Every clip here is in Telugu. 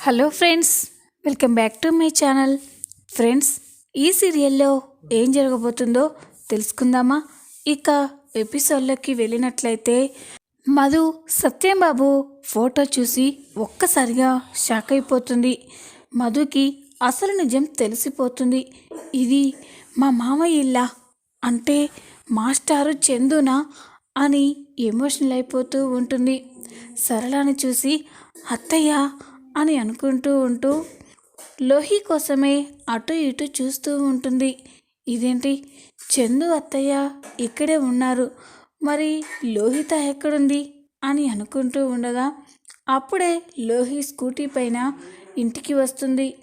Hello friends welcome back to my channel friends ఈ సీరియల్లో ఏం జరగబోతుందో తెలుసుకుందామా? ఇక ఎపిసోడ్లోకి వెళ్ళినట్లయితే మధు సత్యంబాబు ఫోటో చూసి ఒక్కసారిగా షాక్ అయిపోతుంది. మధుకి అసలు నిజం తెలిసిపోతుంది. ఇది మా మామయ్య ఇల్లా? అంటే మాస్టారు చందునా? అని ఎమోషనల్ అయిపోతూ ఉంటుంది. సరళని చూసి అత్తయ్య అని అనుకుంటూ ఉంటూ లోహి కోసమే అటు ఇటు చూస్తూ ఉంటుంది. ఇదేంటి? చందు అత్తయ్య ఇక్కడే ఉన్నారు. మరి లోహిత ఎక్కడుంది? అని అనుకుంటూ ఉండగా అప్పుడే లోహి స్కూటీ పైన ఇంటికి వస్తుంది.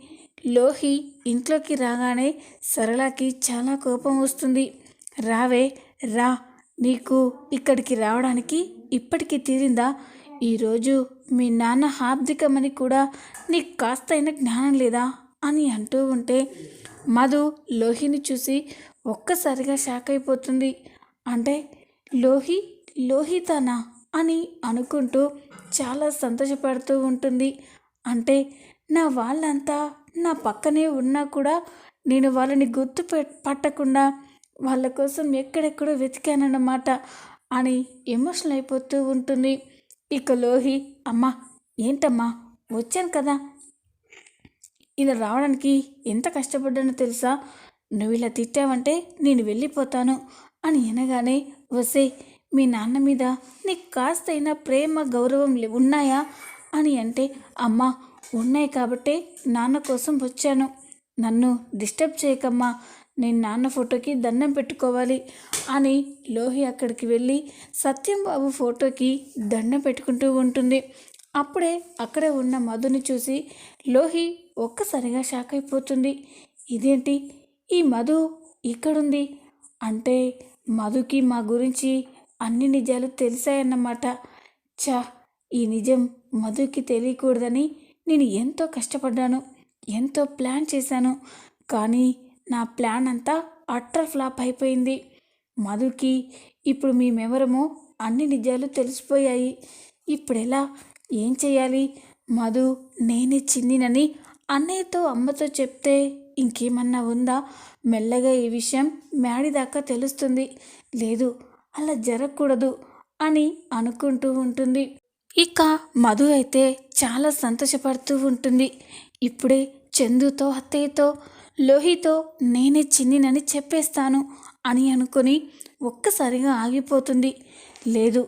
లోహి ఇంట్లోకి రాగానే సరళకి చాలా కోపం వస్తుంది. రావే రా నీకు ఇక్కడికి రావడానికి ఇప్పటికి తీరిందా? ఈరోజు మీ నాన్న హార్దికమని కూడా నీకు కాస్తైన జ్ఞానం లేదా అని అంటూ ఉంటే మధు లోహిని చూసి ఒక్కసారిగా షాక్ అయిపోతుంది. అంటే లోహి లోహితనా అని అనుకుంటూ చాలా సంతోషపడుతూ ఉంటుంది. అంటే నా వాళ్ళంతా నా పక్కనే ఉన్నా కూడా నేను వాళ్ళని గుర్తు పట్టకుండా వాళ్ళ కోసం ఎక్కడెక్కడో వెతికానన్నమాట అని ఎమోషనల్ అయిపోతూ ఉంటుంది. ఇక లోహి అమ్మా ఏంటమ్మా? వచ్చాను కదా. ఇలా రావడానికి ఎంత కష్టపడ్డానో తెలుసా? నువ్వు ఇలా తిట్టావంటే నేను వెళ్ళిపోతాను అని అనగానే వసే మీ నాన్న మీద నీకు కాస్తైనా ప్రేమ గౌరవం ఉన్నాయా? అని అంటే అమ్మా ఉన్నాయి కాబట్టే నాన్న కోసం వచ్చాను. నన్ను డిస్టర్బ్ చేయకమ్మా. నేను నాన్న ఫోటోకి దండం పెట్టుకోవాలి అని లోహి అక్కడికి వెళ్ళి సత్యం బాబు ఫోటోకి దండం పెట్టుకుంటూ ఉంటుంది. అప్పుడే అక్కడే ఉన్న మధుని చూసి లోహి ఒక్కసారిగా షాక్ అయిపోతుంది. ఇదేంటి? ఈ మధు ఇక్కడుంది. అంటే మధుకి మా గురించి అన్ని నిజాలు తెలిసాయన్నమాట. చా ఈ నిజం మధుకి తెలియకూడదని నేను ఎంతో కష్టపడ్డాను. ఎంతో ప్లాన్ చేశాను. కానీ నా ప్లాన్ అంతా అట్టర్ ఫ్లాప్ అయిపోయింది. మధుకి ఇప్పుడు మేమెవరమో అన్ని నిజాలు తెలిసిపోయాయి. ఇప్పుడెలా? ఏం చేయాలి మధు నేనే చిన్నినని అన్నయ్యతో అమ్మతో చెప్తే ఇంకేమన్నా ఉందా? మెల్లగా ఈ విషయం మ్యాడీ దాకా తెలుస్తుంది. లేదు అలా జరగకూడదు అని అనుకుంటూ ఉంటుంది. ఇక మధు అయితే చాలా సంతోషపడుతూ ఉంటుంది. ఇప్పుడే చందుతో అత్తయ్యతో లోహితో నేనే చిన్నినని చెప్పేస్తాను అని అనుకుని ఒక్కసారిగా ఆగిపోతుంది. లేదు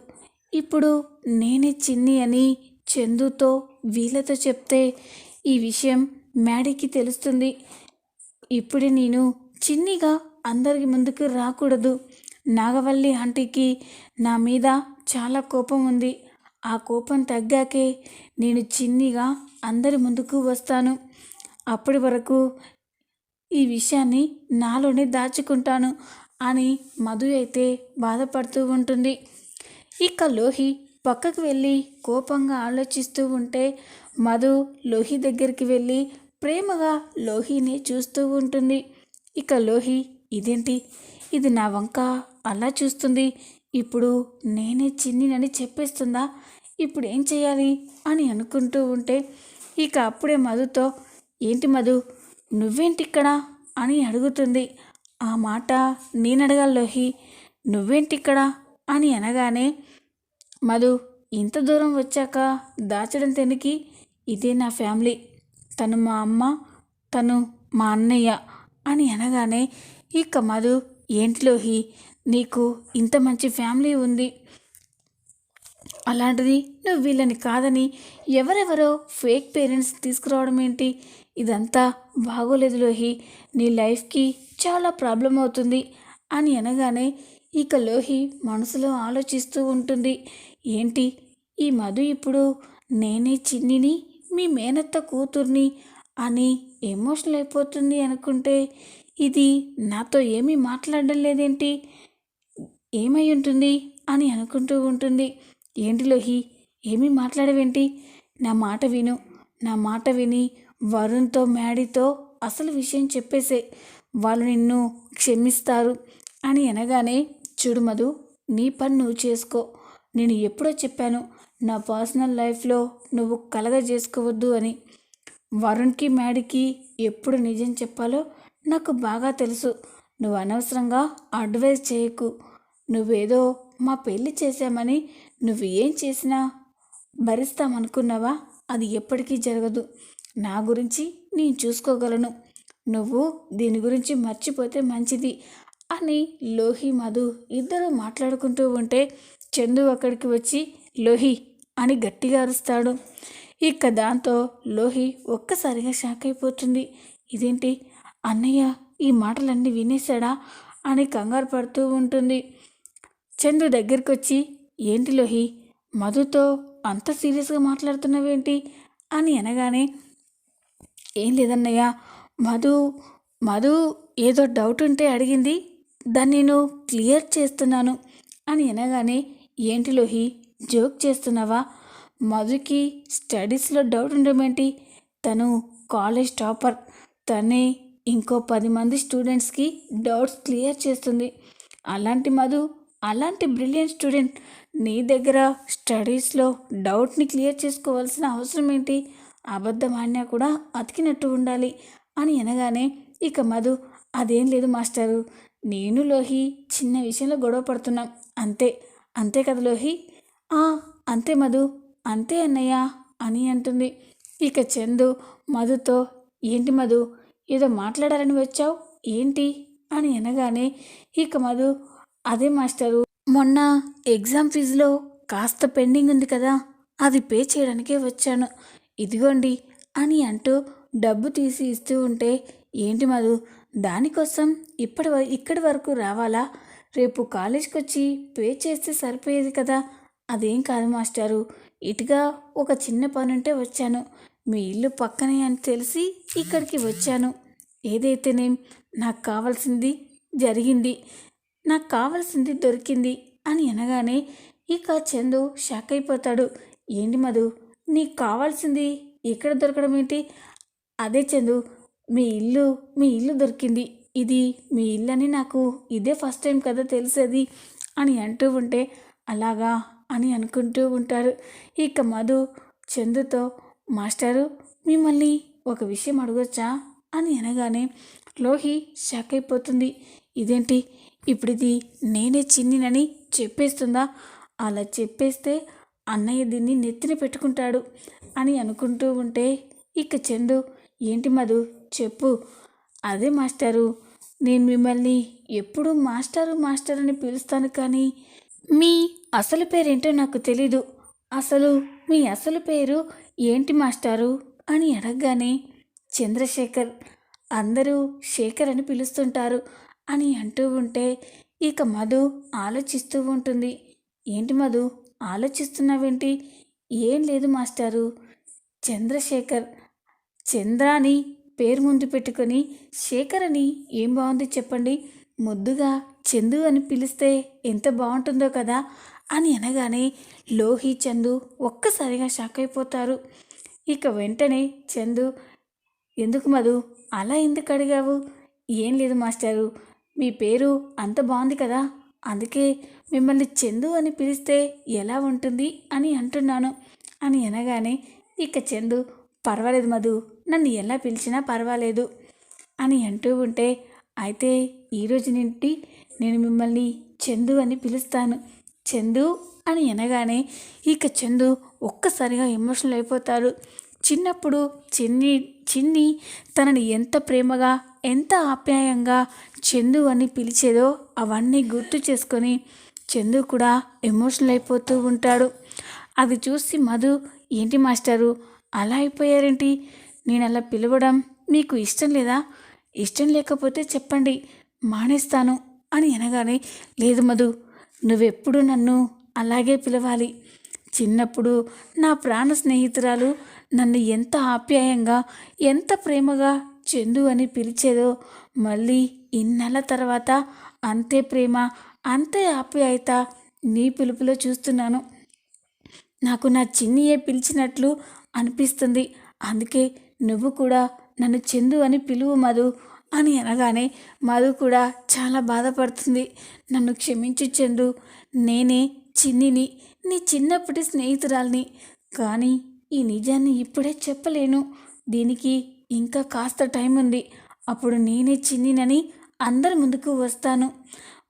ఇప్పుడు నేనే చిన్ని అని చందుతో వీళ్ళతో చెప్తే ఈ విషయం మ్యాడీకి తెలుస్తుంది. ఇప్పుడే నేను చిన్నిగా అందరికి ముందుకు రాకూడదు. నాగవల్లి ఆంటీకి నా మీద చాలా కోపం ఉంది. ఆ కోపం తగ్గాకే నేను చిన్నిగా అందరి ముందుకు వస్తాను. అప్పటి వరకు ఈ విషయాన్ని నాలోనే దాచుకుంటాను అని మధు అయితే బాధపడుతూ ఉంటుంది. ఇక లోహి పక్కకు వెళ్ళి కోపంగా ఆలోచిస్తూ ఉంటే మధు లోహి దగ్గరికి వెళ్ళి ప్రేమగా లోహిని చూస్తూ ఉంటుంది. ఇక లోహి ఇదేంటి? ఇది నా వంక అలా చూస్తుంది. ఇప్పుడు నేనే చిన్నినని చెప్పేస్తుందా? ఇప్పుడు ఏం చేయాలి? అని అనుకుంటూ ఉంటే ఇక అప్పుడే మధుతో ఏంటి మధు? నువ్వేంటిక్కడ? అని అడుగుతుంది. ఆ మాట నేనడగాలి లోహి. నువ్వేంటి ఇక్కడ అని అనగానే మధు ఇంత దూరం వచ్చాక దాచడం తెనికి ఇదే నా ఫ్యామిలీ. తను మా అమ్మ తను మా అన్నయ్య అని అనగానే ఇక మధు ఏంటి లోహి? నీకు ఇంత మంచి ఫ్యామిలీ ఉంది. అలాంటిది నువ్వు వీళ్ళని కాదని ఎవరెవరో ఫేక్ పేరెంట్స్ తీసుకురావడం ఏంటి? ఇదంతా బాగోలేదు లోహి. నీ లైఫ్కి చాలా ప్రాబ్లం అవుతుంది అని అనగానే ఇక లోహి మనసులో ఆలోచిస్తూ ఉంటుంది. ఏంటి? ఈ మధు ఇప్పుడు నేనే చిన్నిని మీ మేనత్త కూతుర్ని అని ఎమోషనల్ అయిపోతుంది అనుకుంటే ఇది నాతో ఏమీ మాట్లాడడం లేదేంటి? ఏమై ఉంటుంది అని అనుకుంటూ ఉంటుంది. ఏంటి లోహి? ఏమీ మాట్లాడవేంటి? నా మాట విను. నా మాట విని వరుణ్తో మ్యాడీతో అసలు విషయం చెప్పేసే వాళ్ళు నిన్ను క్షమిస్తారు అని అనగానే చూడు మధు నీ పని నువ్వు చేసుకో. నేను ఎప్పుడో చెప్పాను నా పర్సనల్ లైఫ్లో నువ్వు కలగ చేసుకోవద్దు అని. వరుణ్కి మ్యాడీకి ఎప్పుడు నిజం చెప్పాలో నాకు బాగా తెలుసు. నువ్వు అనవసరంగా అడ్వైజ్ చేయకు. నువ్వేదో మా పెళ్ళి చేశామని నువ్వు ఏం చేసినా భరిస్తామనుకున్నావా? అది ఎప్పటికీ జరగదు. నా గురించి నేను చూసుకోగలను. నువ్వు దీని గురించి మర్చిపోతే మంచిది అని లోహి మధు ఇద్దరు మాట్లాడుకుంటూ ఉంటే చందు అక్కడికి వచ్చి లోహి అని గట్టిగా అరుస్తాడు. ఇక దాంతో లోహి ఒక్కసారిగా షాక్ అయిపోతుంది. ఇదేంటి? అన్నయ్య ఈ మాటలన్నీ వినేశాడా? అని కంగారు పడుతూ ఉంటుంది. చందు దగ్గరికి వచ్చి ఏంటి లోహి? మధుతో అంత సీరియస్గా మాట్లాడుతున్నావేంటి? అని అనగానే ఏం లేదన్నయ్య మధు మధు ఏదో డౌట్ ఉంటే అడిగింది. దాన్ని నేను క్లియర్ చేస్తున్నాను. అని అనగానే ఏంటి లోహి జోక్ చేస్తున్నావా? మధుకి స్టడీస్లో డౌట్ ఉండమేంటి తను కాలేజ్ టాపర్. తనే ఇంకో పది మంది స్టూడెంట్స్కి డౌట్స్ క్లియర్ చేస్తుంది. అలాంటి మధు అలాంటి బ్రిలియంట్ స్టూడెంట్ నీ దగ్గర స్టడీస్లో డౌట్ని క్లియర్ చేసుకోవాల్సిన అవసరం ఏంటి? అబద్ధం ఆడినా కూడా అతికినట్టు ఉండాలి అని అనగానే ఇక మధు అదేం లేదు మాస్టరు. నేను లోహి చిన్న విషయంలో గొడవ పడుతున్నాం. అంతే. అంతే కదా లోహి? "ఆ, అంతే మధు. అంతే అన్నయ్య అని అంటుంది. ఇక చందు మధుతో ఏంటి మధు? ఏదో మాట్లాడాలని వచ్చావు? ఏంటి? అని అనగానే ఇక మధు అదే మాస్టరు. మొన్న ఎగ్జామ్ ఫీజులో కాస్త పెండింగ్ ఉంది కదా అది పే చేయడానికే వచ్చాను. ఇదిగోండి అని అంటూ డబ్బు తీసి ఇస్తూ ఉంటే ఏంటి మధు దానికోసం ఇప్పటి వ- ఇక్కడి వరకు రావాలా? రేపు కాలేజ్కి వచ్చి పే చేస్తే సరిపోయేది కదా? అదేం కాదు మాస్టారు ఇటుగా ఒక చిన్న పని ఉంటే వచ్చాను. మీ ఇల్లు పక్కనే అని తెలిసి ఇక్కడికి వచ్చాను. ఏదైతేనేం నాకు కావాల్సింది జరిగింది. నాకు కావాల్సింది దొరికింది అని అనగానే ఇక చందు షాక్ అయిపోతాడు. ఏంటి మధు నీకు కావాల్సింది ఇక్కడ దొరకడం ఏంటి? అదే చందు మీ ఇల్లు మీ ఇల్లు దొరికింది. ఇది మీ ఇల్లు అని నాకు ఇదే ఫస్ట్ టైం కదా తెలిసేది అని అంటూ ఉంటే అలాగా అని అనుకుంటూ ఉంటారు. ఇక మధు చందుతో మాస్టారు మిమ్మల్ని ఒక విషయం అడగొచ్చా? అని అనగానే లోహి షాక్ అయిపోతుంది. ఇదేంటి? ఇప్పుడు ఇది నేనే చిన్నినని చెప్పేస్తుందా? అలా చెప్పేస్తే అన్నయ్య దీన్ని నెత్తిన పెట్టుకుంటాడు అని అనుకుంటూ ఉంటే ఇక చందు ఏంటి మధు చెప్పు. అదే మాస్టారు నేను మిమ్మల్ని ఎప్పుడూ మాస్టారు మాస్టర్ అని పిలుస్తాను కానీ మీ అసలు పేరేంటో నాకు తెలీదు. అసలు మీ అసలు పేరు ఏంటి మాస్టారు? అని అడగగానే చంద్రశేఖర్. అందరూ శేఖర్ అని పిలుస్తుంటారు. అని అంటూ ఉంటే ఇక మధు ఆలోచిస్తూ ఉంటుంది. ఏంటి మధు? ఆలోచిస్తున్నావేంటి? ఏం లేదు మాస్టారు. చంద్రశేఖర్ చంద్ర అని పేరు ముందు పెట్టుకొని శేఖర్ అని ఏం బాగుంది చెప్పండి? ముద్దుగా చందు అని పిలిస్తే ఎంత బాగుంటుందో కదా అని అనగానే లోహి చందు ఒక్కసారిగా షాక్ అయిపోతారు. ఇక వెంటనే చందు ఎందుకు మధు? అలా ఎందుకు అడిగావు? ఏం లేదు మాస్టారు. మీ పేరు అంత బాగుంది కదా. అందుకే మిమ్మల్ని చందు అని పిలిస్తే ఎలా ఉంటుంది అని అంటున్నాను. అని అనగానే ఇక చందు పర్వాలేదు మధు నన్ను ఎలా పిలిచినా పర్వాలేదు అని అంటూ ఉంటే అయితే ఈరోజు నుండి నేను మిమ్మల్ని చందు అని పిలుస్తాను. చందు అని అనగానే ఇక చందు ఒక్కసారిగా ఎమోషనల్ అయిపోతారు చిన్నప్పుడు చిన్ని చిన్ని తనని ఎంత ప్రేమగా ఎంత ఆప్యాయంగా చందు అని పిలిచేదో అవన్నీ గుర్తు చేసుకొని చందు కూడా ఎమోషనల్ అయిపోతూ ఉంటాడు. అది చూసి మధు ఏంటి మాస్టారు అలా అయిపోయారేంటి? నేను అలా పిలవడం మీకు ఇష్టం లేదా? ఇష్టం లేకపోతే చెప్పండి మానేస్తాను అని అనగానే లేదు మధు నువ్వెప్పుడు నన్ను అలాగే పిలవాలి. చిన్నప్పుడు నా ప్రాణ స్నేహితురాలు నన్ను ఎంత ఆప్యాయంగా ఎంత ప్రేమగా చందు అని పిలిచేదో మళ్ళీ ఇన్నెల తర్వాత అంతే ప్రేమ అంతే ఆప్యాయత నీ పిలుపులో చూస్తున్నాను. నాకు నా చిన్నియే పిలిచినట్లు అనిపిస్తుంది. అందుకే నువ్వు కూడా నన్ను చందు అని పిలువు మధు అని అనగానే మధు కూడా చాలా బాధపడుతుంది. నన్ను క్షమించు చందు నేనే చిన్నిని నీ చిన్నప్పటి స్నేహితురాల్ని. కానీ ఈ నిజాన్ని ఇప్పుడే చెప్పలేను. దీనికి ఇంకా కాస్త టైం ఉంది. అప్పుడు నేనే చిన్నినని అందరి ముందుకు వస్తాను.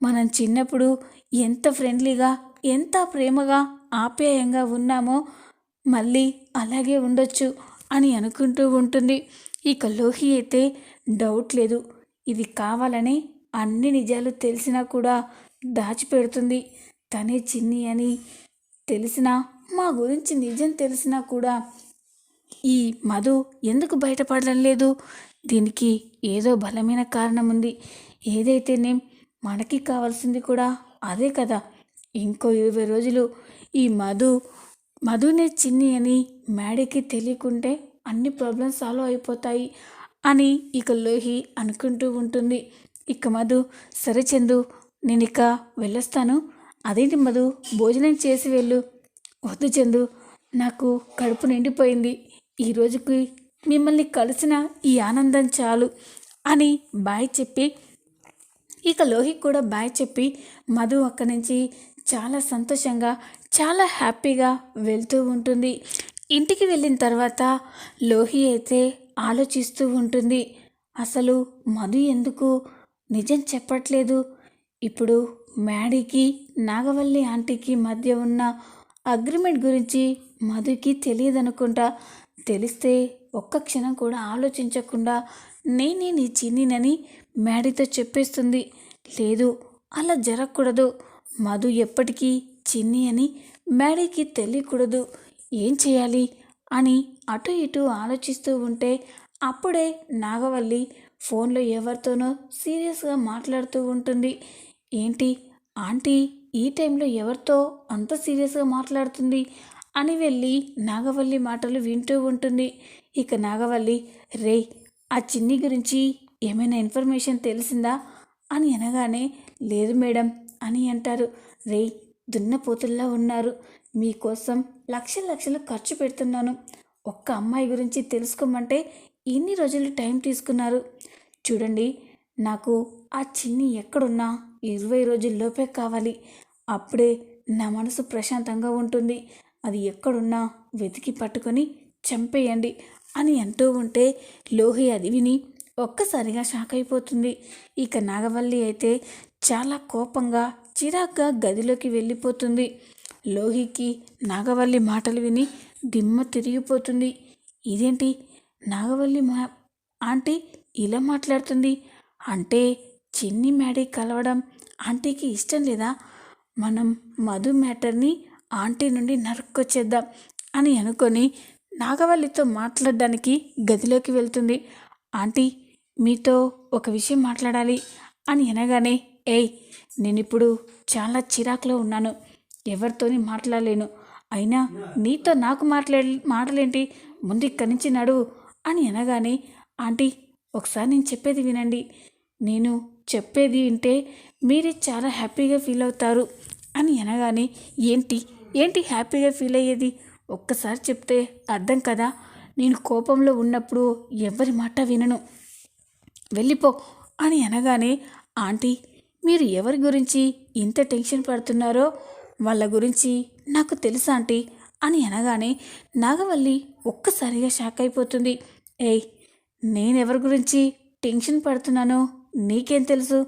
మనం చిన్నప్పుడు ఎంత ఫ్రెండ్లీగా ఎంత ప్రేమగా ఆప్యాయంగా ఉన్నామో మళ్ళీ అలాగే ఉండొచ్చు అని అనుకుంటూ ఉంటుంది. ఇక లోహి అయితే డౌట్ లేదు. ఇది కావాలని అన్ని నిజాలు తెలిసినా కూడా దాచిపెడుతుంది. తనే చిన్ని అని తెలిసినా మా గురించి నిజం తెలిసినా కూడా ఈ మధు ఎందుకు బయటపడడం లేదు? దీనికి ఏదో బలమైన కారణం ఉంది ఏదైతేనేం మనకి కావాల్సింది కూడా అదే కదా. ఇంకో ఇరవై రోజులు ఈ మధు మధునే చిన్ని అని మేడకి తెలియకుంటే అన్ని ప్రాబ్లమ్స్ సాల్వ్ అయిపోతాయి అని ఇక లోహి అనుకుంటూ ఉంటుంది. ఇక మధు సరే చందు నేను ఇక వెళ్ళొస్తాను. అదేంటి మధు భోజనం చేసి వెళ్ళు. వద్దు చందు నాకు కడుపు నిండిపోయింది. ఈ రోజుకి మిమ్మల్ని కలిసిన ఈ ఆనందం చాలు అని బాయ్ చెప్పి ఇక లోహి కూడా బాయ్ చెప్పి మధు అక్కడి నుంచి చాలా సంతోషంగా చాలా హ్యాపీగా వెళ్తూ ఉంటుంది. ఇంటికి వెళ్ళిన తర్వాత లోహి అయితే ఆలోచిస్తూ ఉంటుంది అసలు మధు ఎందుకు నిజం చెప్పట్లేదు? ఇప్పుడు మ్యాడీకి నాగవల్లి ఆంటీకి మధ్య ఉన్న అగ్రిమెంట్ గురించి మధుకి తెలియదనుకుంటా తెలిస్తే ఒక్క క్షణం కూడా ఆలోచించకుండా నేనే నీ చిన్నినని మ్యాడీతో చెప్పేస్తుంది. లేదు అలా జరగకూడదు. మధు ఎప్పటికీ చిన్ని అని మ్యాడీకి తెలియకూడదు. ఏం చేయాలి? అని అటు ఇటు ఆలోచిస్తూ ఉంటే అప్పుడే నాగవల్లి ఫోన్లో ఎవరితోనో సీరియస్గా మాట్లాడుతూ ఉంటుంది. ఏంటి? ఆంటీ ఈ టైంలో ఎవరితో అంత సీరియస్గా మాట్లాడుతుంది? అని వెళ్ళి నాగవల్లి మాటలు వింటూ ఉంటుంది. ఇక నాగవల్లి రే ఆ చిన్ని గురించి ఏమైనా ఇన్ఫర్మేషన్ తెలిసిందా? అని అనగానే లేదు మేడం అని అంటారు. రే దున్నపోతుల్లా ఉన్నారు. మీకోసం లక్ష లక్షలు ఖర్చు పెడుతున్నాను. ఒక్క అమ్మాయి గురించి తెలుసుకోమంటే ఇన్ని రోజులు టైం తీసుకున్నారు. చూడండి నాకు ఆ చిన్ని ఎక్కడున్నా ఇరవై రోజుల్లోపే కావాలి. అప్పుడే నా మనసు ప్రశాంతంగా ఉంటుంది. అది ఎక్కడున్నా వెతికి పట్టుకొని చంపేయండి అని అంటూ ఉంటే లోహి అది విని ఒక్కసారిగా షాక్ అయిపోతుంది. ఇక నాగవల్లి అయితే చాలా కోపంగా చిరాగ్గా గదిలోకి వెళ్ళిపోతుంది. లోహికి నాగవల్లి మాటలు విని దిమ్మ తిరిగిపోతుంది. ఇదేంటి? నాగవల్లి మా ఆంటీ ఇలా మాట్లాడుతుంది? అంటే చిన్ని మ్యాడీ కలవడం ఆంటీకి ఇష్టం లేదా? మనం మధు మ్యాటర్ని ఆంటీ నుండి నరుక్కొచ్చేద్దాం అని అనుకొని నాగవల్లితో మాట్లాడడానికి గదిలోకి వెళ్తుంది. ఆంటీ మీతో ఒక విషయం మాట్లాడాలి అని అనగానే ఏయ్ నేను ఇప్పుడు చాలా చిరాకులో ఉన్నాను. ఎవరితోని మాట్లాడలేను. అయినా నీతో నాకు మాట్లా మాటలేంటి? ముందు ఇక్కడి నుంచి నడువు అని అనగానే ఆంటీ ఒకసారి నేను చెప్పేది వినండి. నేను చెప్పేది వింటే మీరే చాలా హ్యాపీగా ఫీల్ అవుతారు అని అనగానే ఏంటి? ఏంటి హ్యాపీగా ఫీల్ అయ్యేది? ఒక్కసారి చెప్తే అర్థం కదా? నేను కోపంలో ఉన్నప్పుడు ఎవరి మాట వినను. వెళ్ళిపో అని అనగానే ఆంటీ మీరు ఎవరి గురించి ఇంత టెన్షన్ పడుతున్నారో వాళ్ళ గురించి నాకు తెలుసా ఆంటీ అని అనగానే నాగవల్లి ఒక్కసారిగా షాక్ అయిపోతుంది. ఏయ్ నేనెవరి గురించి టెన్షన్ పడుతున్నానో నీకేం తెలుసు?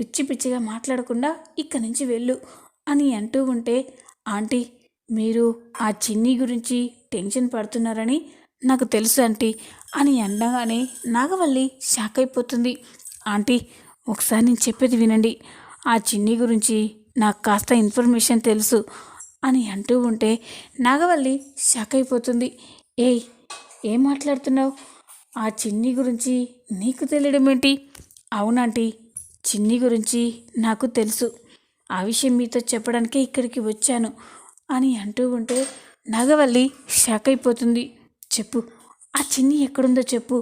పిచ్చి పిచ్చిగా మాట్లాడకుండా ఇక్కడి నుంచి వెళ్ళు అని అంటూ ఉంటే ఆంటీ మీరు ఆ చిన్ని గురించి టెన్షన్ పడుతున్నారని నాకు తెలుసు ఆంటీ అని అనగానే నాగవల్లి షాక్ అయిపోతుంది. ఆంటీ ఒకసారి నేను చెప్పేది వినండి. ఆ చిన్ని గురించి నాకు కాస్త ఇన్ఫర్మేషన్ తెలుసు అని అంటూ ఉంటే నాగవల్లి షాక్ అయిపోతుంది. ఏయ్ ఏం మాట్లాడుతున్నావు? ఆ చిన్ని గురించి నీకు తెలియడం ఏంటి? అవునాంటీ చిన్ని గురించి నాకు తెలుసు. ఆ విషయం మీతో చెప్పడానికే ఇక్కడికి వచ్చాను అని అంటూ ఉంటే నాగవల్లి షాక్ అయిపోతుంది. చెప్పు ఆ చిన్ని ఎక్కడుందో చెప్పు.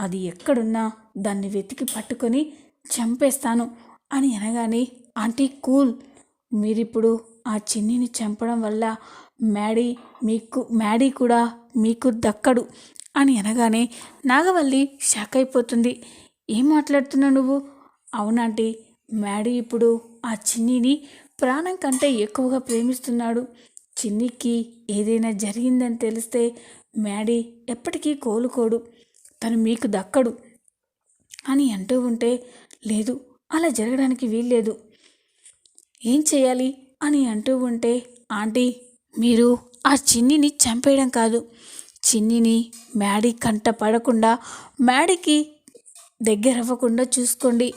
అది ఎక్కడున్నా దాన్ని వెతికి పట్టుకొని చంపేస్తాను అని అనగానే ఆంటీ కూల్. మీరిప్పుడు ఆ చిన్నిని చంపడం వల్ల మ్యాడీ మీకు మ్యాడీ కూడా మీకు దక్కడు అని అనగానే నాగవల్లి షాక్ అయిపోతుంది. ఏం మాట్లాడుతున్నావు నువ్వు? అవునాంటీ మ్యాడీ ఇప్పుడు ఆ చిన్నిని ప్రాణం కంటే ఎక్కువగా ప్రేమిస్తున్నాడు. చిన్నికి ఏదైనా జరిగిందని తెలిస్తే మ్యాడీ ఎప్పటికీ కోలుకోడు. తను మీకు దక్కడు అని అంటూ ఉంటే లేదు అలా జరగడానికి వీల్లేదు. ఏం చేయాలి అని అంటూ ఉంటే ఆంటీ మీరు ఆ చిన్నిని చంపేయడం కాదు. చిన్నిని మ్యాడీ కంట పడకుండా మ్యాడీకి దగ్గర అవ్వకుండా చూసుకోండి.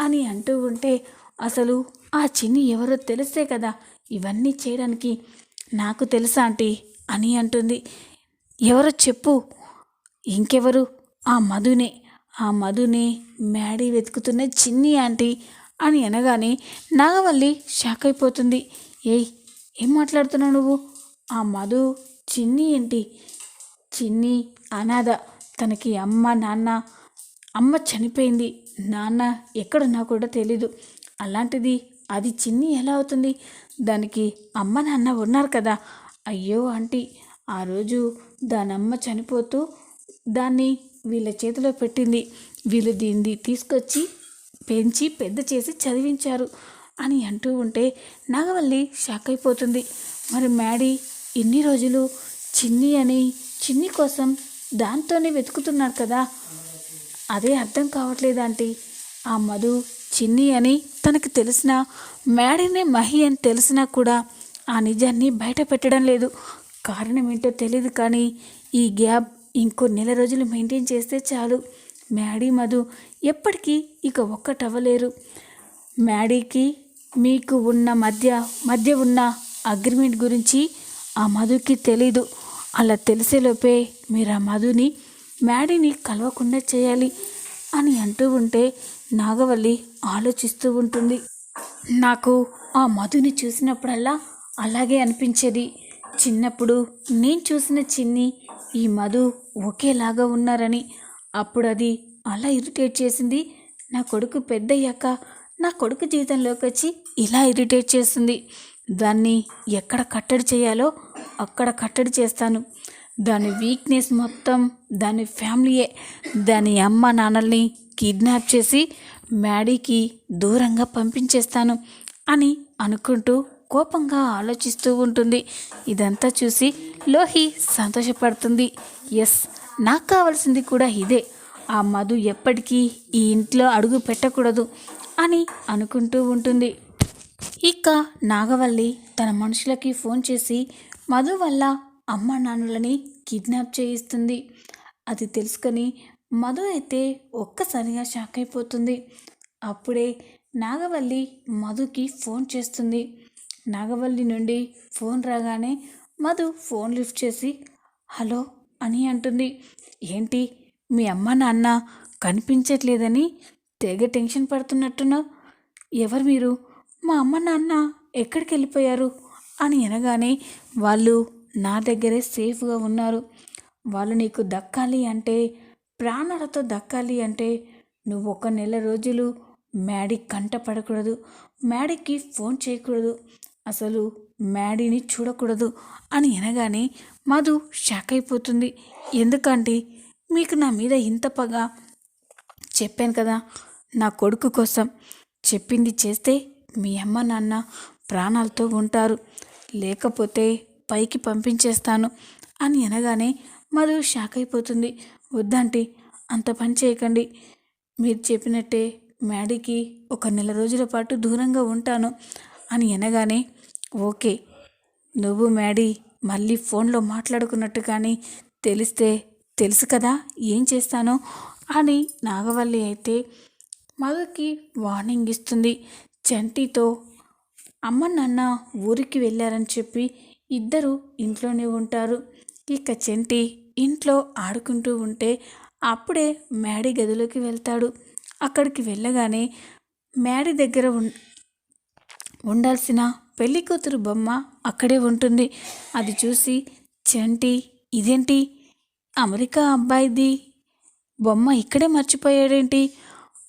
అని అంటూ ఉంటే అసలు ఆ చిన్ని ఎవరో తెలిస్తే కదా ఇవన్నీ చేయడానికి నాకు తెలుసా ఆంటీ? అని అంటుంది. ఎవరో చెప్పు. ఇంకెవరు? ఆ మధునే. ఆ మధునే మ్యాడీ వెతుకుతున్న చిన్ని ఆంటీ అని అనగానే నాగవల్లి షాక్ అయిపోతుంది. ఏయ్ ఏం మాట్లాడుతున్నావు నువ్వు? ఆ మధు చిన్ని ఏంటి? చిన్ని అనాథ. తనకి అమ్మ నాన్న అమ్మ చనిపోయింది. నాన్న ఎక్కడున్నా కూడా తెలీదు. అలాంటిది అది చిన్ని ఎలా అవుతుంది? దానికి అమ్మ నాన్న ఉన్నారు కదా. అయ్యో ఆంటీ ఆ రోజు దానమ్మ చనిపోతూ దాన్ని వీళ్ళ చేతిలో పెట్టింది. వీళ్ళు దీన్ని తీసుకొచ్చి పెంచి పెద్ద చేసి చదివించారు అని అంటూ ఉంటే నాగవల్లి షాక్ అయిపోతుంది. మరి మ్యాడీ ఇన్ని రోజులు చిన్ని అని చిన్ని కోసం దాంతోనే వెతుకుతున్నాడు కదా. అదే అర్థం కావట్లేదు ఆంటీ. ఆ మధు చిన్ని అని తనకు తెలిసిన మేడనే మహి అని తెలిసినా కూడా ఆ నిజాన్ని బయట పెట్టడం లేదు. కారణం ఏంటో తెలియదు కానీ ఈ గ్యాప్ ఇంకో నెల రోజులు మెయింటైన్ చేస్తే చాలు. మ్యాడీ మధు ఎప్పటికీ ఇక ఒక్కటవ్వలేరు. మ్యాడీకి మీకు ఉన్న మధ్య మధ్య ఉన్న అగ్రిమెంట్ గురించి ఆ మధుకి తెలీదు. అలా తెలిసేలోపే మీరు ఆ మధుని మ్యాడీని కలవకుండా చేయాలి అని అంటూ ఉంటే నాగవల్లి ఆలోచిస్తూ ఉంటుంది. నాకు ఆ మధుని చూసినప్పుడల్లా అలాగే అనిపించేది. చిన్నప్పుడు నేను చూసిన చిన్ని ఈ మధు ఒకేలాగా ఉన్నారని. అప్పుడు అది అలా ఇరిటేట్ చేసింది. నా కొడుకు పెద్దయ్యాక నా కొడుకు జీవితంలోకి వచ్చి ఇలా ఇరిటేట్ చేస్తుంది. దాన్ని ఎక్కడ కట్టడి చేయాలో అక్కడ కట్టడి చేస్తాను. దాని వీక్నెస్ మొత్తం దాని ఫ్యామిలీయే దాని అమ్మ నాన్నల్ని కిడ్నాప్ చేసి మ్యాడీకి దూరంగా పంపించేస్తాను అని అనుకుంటూ కోపంగా ఆలోచిస్తూ ఉంటుంది. ఇదంతా చూసి లోహి సంతోషపడుతుంది. ఎస్ నాకు కావాల్సింది కూడా ఇదే. ఆ మధు ఎప్పటికీ ఈ ఇంట్లో అడుగు పెట్టకూడదు అని అనుకుంటూ ఉంటుంది. ఇక నాగవల్లి తన మనుషులకి ఫోన్ చేసి మధు వల్ల అమ్మ నాన్నలని కిడ్నాప్ చేయిస్తుంది. అది తెలుసుకొని మధు అయితే ఒక్కసారిగా షాక్ అయిపోతుంది. అప్పుడే నాగవల్లి మధుకి ఫోన్ చేస్తుంది. నాగవల్లి నుండి ఫోన్ రాగానే మధు ఫోన్ లిఫ్ట్ చేసి హలో అని అంటుంది. ఏంటి మీ అమ్మ నాన్న కనిపించట్లేదని తెగ టెన్షన్ పడుతున్నట్టున్నావు? ఎవరు మీరు? మా అమ్మ నాన్న ఎక్కడికి వెళ్ళిపోయారు అని అనగానే వాళ్ళు నా దగ్గరే సేఫ్గా ఉన్నారు. వాళ్ళు నీకు దక్కాలి అంటే ప్రాణాలతో దక్కాలి అంటే నువ్వు ఒక నెల రోజులు మ్యాడీ కంట పడకూడదు. మ్యాడీకి ఫోన్ చేయకూడదు. అసలు మ్యాడీని చూడకూడదు అని అనగానే మధు షాక్ అయిపోతుంది. ఎందుకంటే మీకు నా మీద ఇంత పగ? చెప్పాను కదా నా కొడుకు కోసం. చెప్పింది చేస్తే మీ అమ్మ నాన్న ప్రాణాలతో ఉంటారు. లేకపోతే పైకి పంపించేస్తాను అని అనగానే మధు షాక్ అయిపోతుంది. వద్దంటే అంత పని చేయకండి. మీరు చెప్పినట్టే మ్యాడీకి ఒక నెల రోజుల పాటు దూరంగా ఉంటాను అని అనగానే ఓకే నువ్వు మ్యాడీ మళ్ళీ ఫోన్లో మాట్లాడుకున్నట్టు కానీ తెలిస్తే తెలుసు కదా ఏం చేస్తానో అని నాగవల్లి అయితే మధుకి వార్నింగ్ ఇస్తుంది. చంటితో అమ్మ నాన్న ఊరికి వెళ్ళారని చెప్పి ఇద్దరు ఇంట్లోనే ఉంటారు. ఇక చెంటి ఇంట్లో ఆడుకుంటూ ఉంటే అప్పుడే మ్యాడీ గదిలోకి వెళ్తాడు. అక్కడికి వెళ్ళగానే మ్యాడీ దగ్గర ఉ ఉండాల్సిన పెళ్ళి కూతురు బొమ్మ అక్కడే ఉంటుంది. అది చూసి చంటి ఇదేంటి? అమెరికా అబ్బాయిది బొమ్మ ఇక్కడే మర్చిపోయాడేంటి?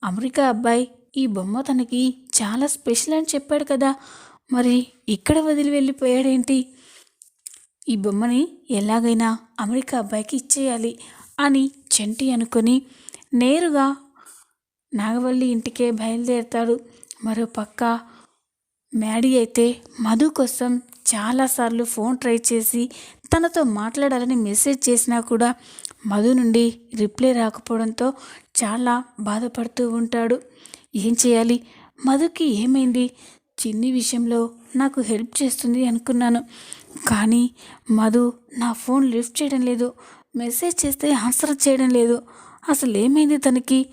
అమెరికా అబ్బాయి ఈ బొమ్మ తనకి చాలా స్పెషల్ అని చెప్పాడు కదా. మరి ఇక్కడ వదిలి వెళ్ళిపోయాడేంటి? ఈ బొమ్మని ఎలాగైనా అమెరికా అబ్బాయికి ఇచ్చేయాలి అని చంటి అనుకొని నేరుగా నాగవల్లి ఇంటికే బయలుదేరుతాడు. మరో పక్క మ్యాడీ అయితే మధు కోసం చాలాసార్లు ఫోన్ ట్రై చేసి తనతో మాట్లాడాలని మెసేజ్ చేసినా కూడా మధు నుండి రిప్లై రాకపోవడంతో చాలా బాధపడుతూ ఉంటాడు. ఏం చేయాలి? మధుకి ఏమైంది? చిన్ని విషయంలో నాకు హెల్ప్ చేస్తుంది అనుకున్నాను. కానీ మధు నా ఫోన్ లిఫ్ట్ చేయడం లేదు. మెసేజ్ చేస్తే ఆన్సర్ చేయడం లేదు. అసలు ఏమైంది తనకి?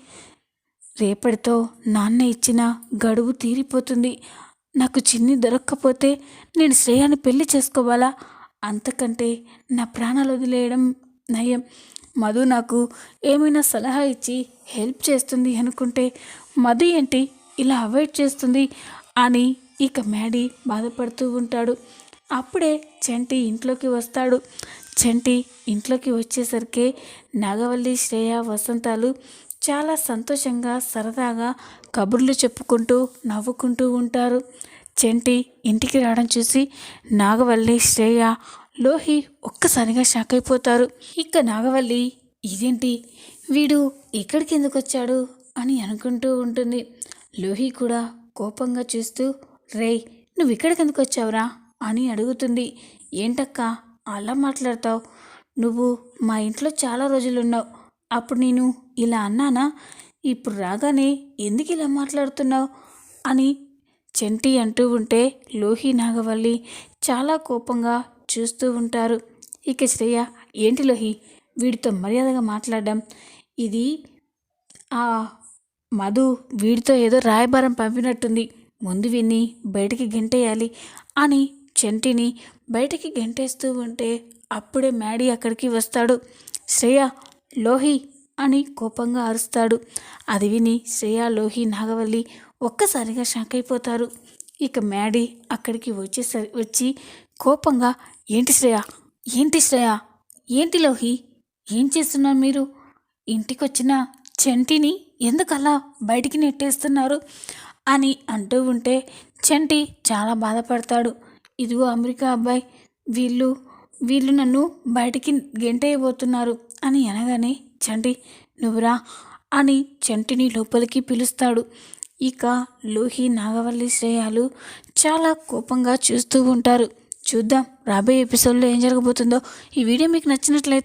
రేపటితో నాన్న ఇచ్చిన గడువు తీరిపోతుంది. నాకు చిన్ని దొరక్కపోతే నేను శ్రేయాన్ని పెళ్ళి చేసుకోవాలా? అంతకంటే నా ప్రాణాలు వదిలేయడం నయం. మధు నాకు ఏమైనా సలహా ఇచ్చి హెల్ప్ చేస్తుంది అనుకుంటే మధు ఏంటి? ఇలా అవాయిడ్ చేస్తుంది అని ఇక మ్యాడీ బాధపడుతూ ఉంటాడు. అప్పుడే చంటి ఇంట్లోకి వస్తాడు. చంటి ఇంట్లోకి వచ్చేసరికి నాగవల్లి శ్రేయ వసంతాలు చాలా సంతోషంగా సరదాగా కబుర్లు చెప్పుకుంటూ నవ్వుకుంటూ ఉంటారు. చెంటి ఇంటికి రావడం చూసి నాగవల్లి శ్రేయ లోహి ఒక్కసారిగా షాక్ అయిపోతారు. ఇక నాగవల్లి ఇదేంటి? వీడు ఇక్కడికి ఎందుకు వచ్చాడు? అని అనుకుంటూ ఉంటుంది. లోహి కూడా కోపంగా చూస్తూ రేయ్ నువ్వు ఇక్కడికి ఎందుకు వచ్చావురా అని అడుగుతుంది. ఏంటక్కా అలా మాట్లాడతావు? నువ్వు మా ఇంట్లో చాలా రోజులు ఉన్నావు అప్పుడు నేను ఇలా అన్నానా? ఇప్పుడు రాగానే ఎందుకు ఇలా మాట్లాడుతున్నావు? అని చెంటి అంటూ ఉంటే లోహి నాగవల్లి చాలా కోపంగా చూస్తూ ఉంటారు. ఇక శ్రేయ ఏంటి లోహి? వీడితో మర్యాదగా మాట్లాడడం. ఇది ఆ మధు వీడితో ఏదో రాయబారం పంపినట్టుంది. ముందు విని బయటికి గెంటేయాలి అని చెంటిని బయటికి గెంటేస్తూ ఉంటే అప్పుడే మ్యాడీ అక్కడికి వస్తాడు. శ్రేయ లోహి అని కోపంగా అరుస్తాడు. అది విని శ్రేయ లోహి నాగవల్లి ఒక్కసారిగా షాక్ అయిపోతారు. ఇక మ్యాడీ అక్కడికి వచ్చేసరి వచ్చి కోపంగా ఏంటి శ్రేయ? ఏంటి శ్రేయ? ఏంటి లోహి? ఏం చేస్తున్నారు మీరు? ఇంటికొచ్చిన చెంటిని ఎందుకలా బయటికి నెట్టేస్తున్నారు? అని అంటూ ఉంటే చంటి చాలా బాధపడతాడు. ఇదిగో అమెరికా అబ్బాయి వీళ్ళు వీళ్ళు నన్ను బయటికి గెంటేయబోతున్నారు అని అనగానే చంటి నువ్వురా అని చంటిని లోపలికి పిలుస్తాడు. ఇక లోహి నాగవల్లి శ్రేయాలు చాలా కోపంగా చూస్తూ ఉంటారు. చూద్దాం రాబోయే ఎపిసోడ్లో ఏం జరగబోతుందో. ఈ వీడియో మీకు నచ్చినట్లయితే